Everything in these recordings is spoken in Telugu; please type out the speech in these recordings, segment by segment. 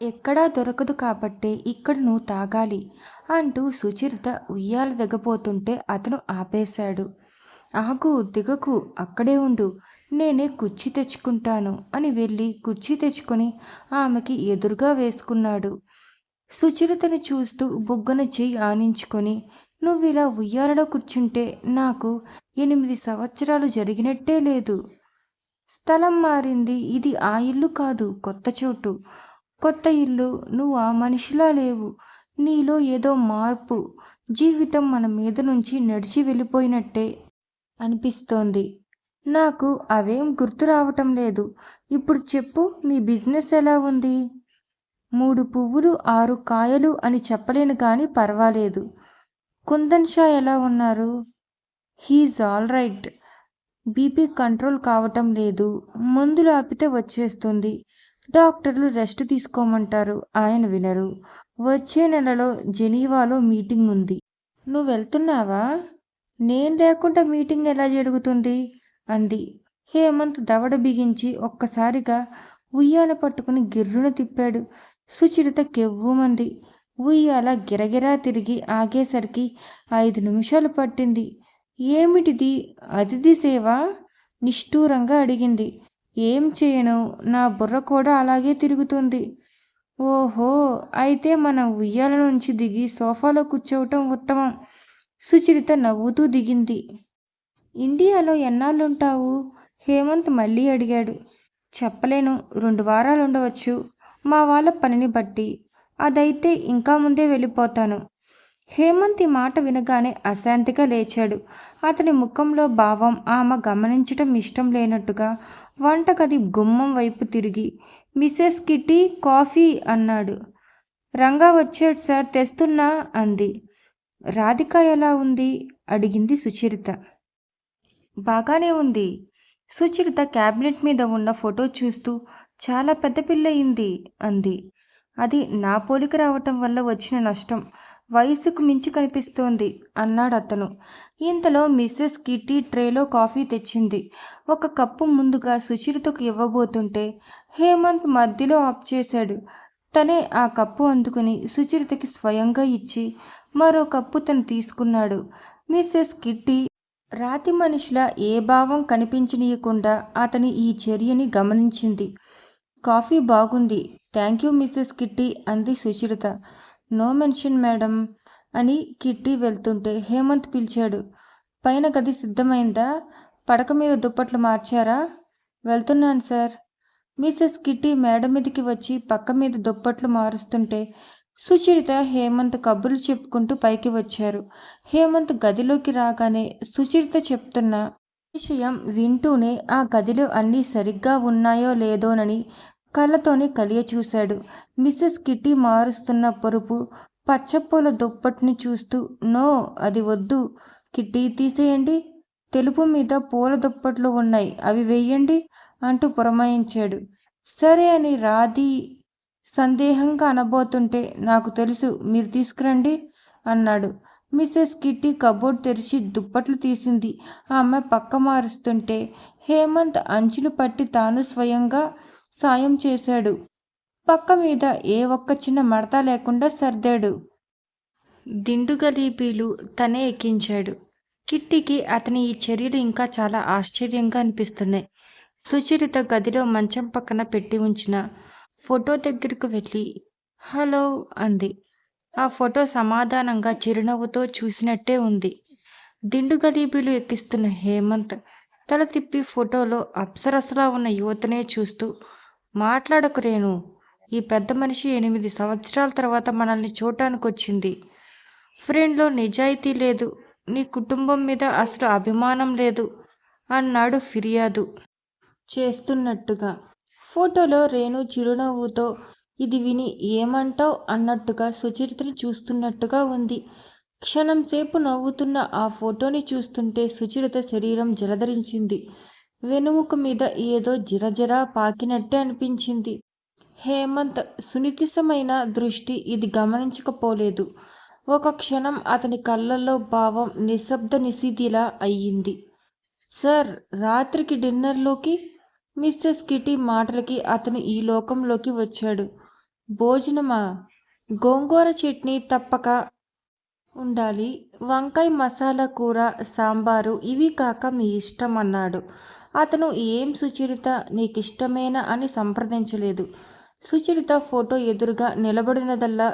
ఎక్కడా దొరకదు కాబట్టి ఇక్కడ నువ్వు తాగాలి అంటూ సుచరిత ఉయ్యాల దిగపోతుంటే అతను ఆపేశాడు. ఆగు దిగకు అక్కడే ఉండు. నేనే కుర్చీ తెచ్చుకుంటాను అని వెళ్ళి కుర్చీ తెచ్చుకొని ఆమెకి ఎదురుగా వేసుకున్నాడు. సుచరితను చూస్తూ బుగ్గన చెయ్యి ఆనించుకొని నువ్వు ఇలా ఉయ్యాలలో కూర్చుంటే నాకు ఎనిమిది సంవత్సరాలు జరిగినట్టే లేదు. స్థలం మారింది ఇది ఆ ఇల్లు కాదు కొత్త చోటు. కొత్త ఇల్లు నువ్వు ఆ మనిషిలా లేవు. నీలో ఏదో మార్పు. జీవితం మన మీద నుంచి నడిచి వెళ్ళిపోయినట్టే అనిపిస్తోంది. నాకు అవేం గుర్తు రావటం లేదు. ఇప్పుడు చెప్పు నీ బిజినెస్ ఎలా ఉంది? మూడు పువ్వులు ఆరు కాయలు అని చెప్పలేను కానీ పర్వాలేదు. కుందన్ షా ఎలా ఉన్నారు? He's all right. BP control కావటం లేదు. మందులు ఆపితే వచ్చేస్తుంది. డాక్టర్లు రెస్ట్ తీసుకోమంటారు. ఆయన వినరు. వచ్చే నెలలో జెనీవాలో మీటింగ్ ఉంది. నువ్వు వెళ్తున్నావా? నేను లేకుండా మీటింగ్ ఎలా జరుగుతుంది? అంది. హేమంత్ దవడ బిగించి ఒక్కసారిగా ఉయ్యాల పట్టుకుని గిర్రున తిప్పాడు. సుచరిత కెవ్వుమంది. ఉయ్యాల గిరగిరా తిరిగి ఆగేసరికి ఐదు నిమిషాలు పట్టింది. ఏమిటిది? అతిథి సేవ? నిష్ఠూరంగా అడిగింది. ఏం చేయను? నా బుర్ర కూడా అలాగే తిరుగుతుంది. ఓహో అయితే మనం ఉయ్యాల నుంచి దిగి సోఫాలో కూర్చోవటం ఉత్తమం. సుచరిత నవ్వుతూ దిగింది. ఇండియాలో ఎన్నాళ్ళుంటావు? హేమంత్ మళ్ళీ అడిగాడు. చెప్పలేను రెండు వారాలు ఉండవచ్చు మా వాళ్ళ పనిని బట్టి. అదైతే ఇంకా ముందే వెళ్ళిపోతాను. హేమంత్ ఈ మాట వినగానే అశాంతిగా లేచాడు. అతని ముఖంలో భావం ఆమె గమనించటం ఇష్టం లేనట్టుగా వంటగది గుమ్మం వైపు తిరిగి మిస్సెస్ కిటీ కాఫీ అన్నాడు. రంగా వచ్చాడు సార్ తెస్తున్నా అంది. రాధిక ఎలా ఉంది? అడిగింది సుచరిత. బాగానే ఉంది. సుచరిత క్యాబినెట్ మీద ఉన్న ఫోటో చూస్తూ చాలా పెద్ద పిల్లయింది అంది. అది నా పోలిక రావటం వల్ల వచ్చిన నష్టం. వయసుకు మించి కనిపిస్తోంది అన్నాడు అతను. ఇంతలో మిస్సెస్ కిట్టి ట్రేలో కాఫీ తెచ్చింది. ఒక కప్పు ముందుగా సుచిరితకు ఇవ్వబోతుంటే హేమంత్ మధ్యలో ఆఫ్ చేశాడు. తనే ఆ కప్పు అందుకుని సుచిరితకి స్వయంగా ఇచ్చి మరో కప్పు తను తీసుకున్నాడు. మిస్సెస్ కిట్టి రాతి మనిషిలా ఏ భావం కనిపించనీయకుండా అతని ఈ చర్యని గమనించింది. కాఫీ బాగుంది. థ్యాంక్ యూ మిస్సెస్ కిట్టి అంది సుచిరిత. నో మెన్షన్ మేడం అని కిట్టి వెళ్తుంటే హేమంత్ పిలిచాడు. పైన గది సిద్ధమైందా? పడక మీద దుప్పట్లు మార్చారా? వెళ్తున్నాను సార్. మిసెస్ కిట్టి మేడ మీదకి వచ్చి పక్క మీద దుప్పట్లు మారుస్తుంటే సుచరిత హేమంత్ కబుర్లు చెప్పుకుంటూ పైకి వచ్చారు. హేమంత్ గదిలోకి రాగానే సుచరిత చెప్తున్న విషయం వింటూనే ఆ గదిలో అన్నీ సరిగ్గా ఉన్నాయో లేదోనని కళ్ళతోనే కలియ చూశాడు. మిస్సెస్ కిట్టి మారుస్తున్న పరుపు పచ్చపూల దుప్పటిని చూస్తూ నో అది వద్దు. కిట్టి తీసేయండి. తెలుపు మీద పూల దుప్పట్లు ఉన్నాయి. అవి వేయండి అంటూ పురమాయించాడు. సరే అని రాధి సందేహంగా అనబోతుంటే నాకు తెలుసు. మీరు తీసుకురండి అన్నాడు. మిస్సెస్ కిట్టి కబోర్డ్ తెరిచి దుప్పట్లు తీసింది. ఆమె పక్క మారుస్తుంటే హేమంత్ అంచులు పట్టి తాను స్వయంగా సాయం చేశాడు. పక్క మీద ఏ ఒక్క చిన్న మడత లేకుండా సర్దాడు. దిండుగలీబీలు తనే ఎక్కించాడు. కిట్టికి అతని ఈ చర్యలు ఇంకా చాలా ఆశ్చర్యంగా అనిపిస్తున్నాయి. సుచరిత గదిలో మంచం పక్కన పెట్టి ఉంచిన ఫోటో దగ్గరకు వెళ్ళి హలో అంది. ఆ ఫోటో సమాధానంగా చిరునవ్వుతో చూసినట్టే ఉంది. దిండు గలీబీలు ఎక్కిస్తున్న హేమంత్ తల తిప్పి ఫోటోలో అప్సరసలా ఉన్న యువతనే చూస్తూ మాట్లాడకు రేణు. ఈ పెద్ద మనిషి ఎనిమిది సంవత్సరాల తర్వాత మనల్ని చూడటానికి వచ్చింది ఫ్రెండ్లో నిజాయితీ లేదు. నీ కుటుంబం మీద అసలు అభిమానం లేదు అన్నాడు ఫిర్యాదు చేస్తున్నట్టుగా. ఫోటోలో రేణు చిరునవ్వుతో ఇది విని ఏమంటావ్? అన్నట్టుగా సుచరితను చూస్తున్నట్టుగా ఉంది. క్షణం సేపు నవ్వుతున్న ఆ ఫోటోని చూస్తుంటే సుచరిత శరీరం జలధరించింది. వెనుముక మీద ఏదో జిరజరా పాకినట్టే అనిపించింది. హేమంత్ సునితిసమైన దృష్టి ఇది గమనించకపోలేదు. ఒక క్షణం అతని కళ్ళల్లో భావం నిశ్శబ్ద నిశిధిలా అయ్యింది. సార్ రాత్రికి డిన్నర్లోకి? మిస్సెస్ కిటీ మాటలకి అతను ఈ లోకంలోకి వచ్చాడు. భోజనమా? గోంగూర చట్నీ తప్పక ఉండాలి. వంకాయ మసాలా కూర సాంబారు ఇవి కాక మీ ఇష్టం అన్నాడు. అతను ఏం సుచరిత నీకిష్టమేనా అని సంప్రదించలేదు. సుచరిత ఫోటో ఎదురుగా నిలబడినదల్లా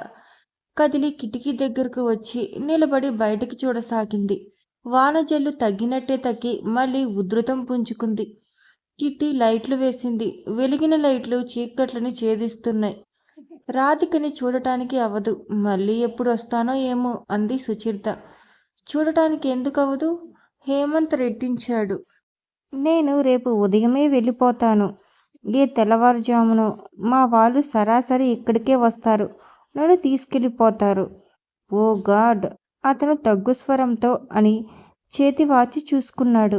కదిలి కిటికీ దగ్గరకు వచ్చి నిలబడి బయటికి చూడసాగింది. వానజల్లు తగ్గినట్టే తగ్గి మళ్ళీ ఉధృతం పుంజుకుంది. కిట్టి లైట్లు వేసింది. వెలిగిన లైట్లు చీకట్లని ఛేదిస్తున్నాయి. రాధికని చూడటానికి అవదు. మళ్ళీ ఎప్పుడు వస్తానో ఏమో అంది సుచరిత. చూడటానికి ఎందుకు అవదు హేమంత్ రెట్టించాడు. నేను రేపు ఉదయమే వెళ్ళిపోతాను. ఏ తెల్లవారుజామును మా వాళ్ళు సరాసరి ఇక్కడికే వస్తారు. నన్ను తీసుకెళ్ళిపోతారు. Oh God! అతను తగ్గు స్వరంతో అని చేతి వాచి చూసుకున్నాడు.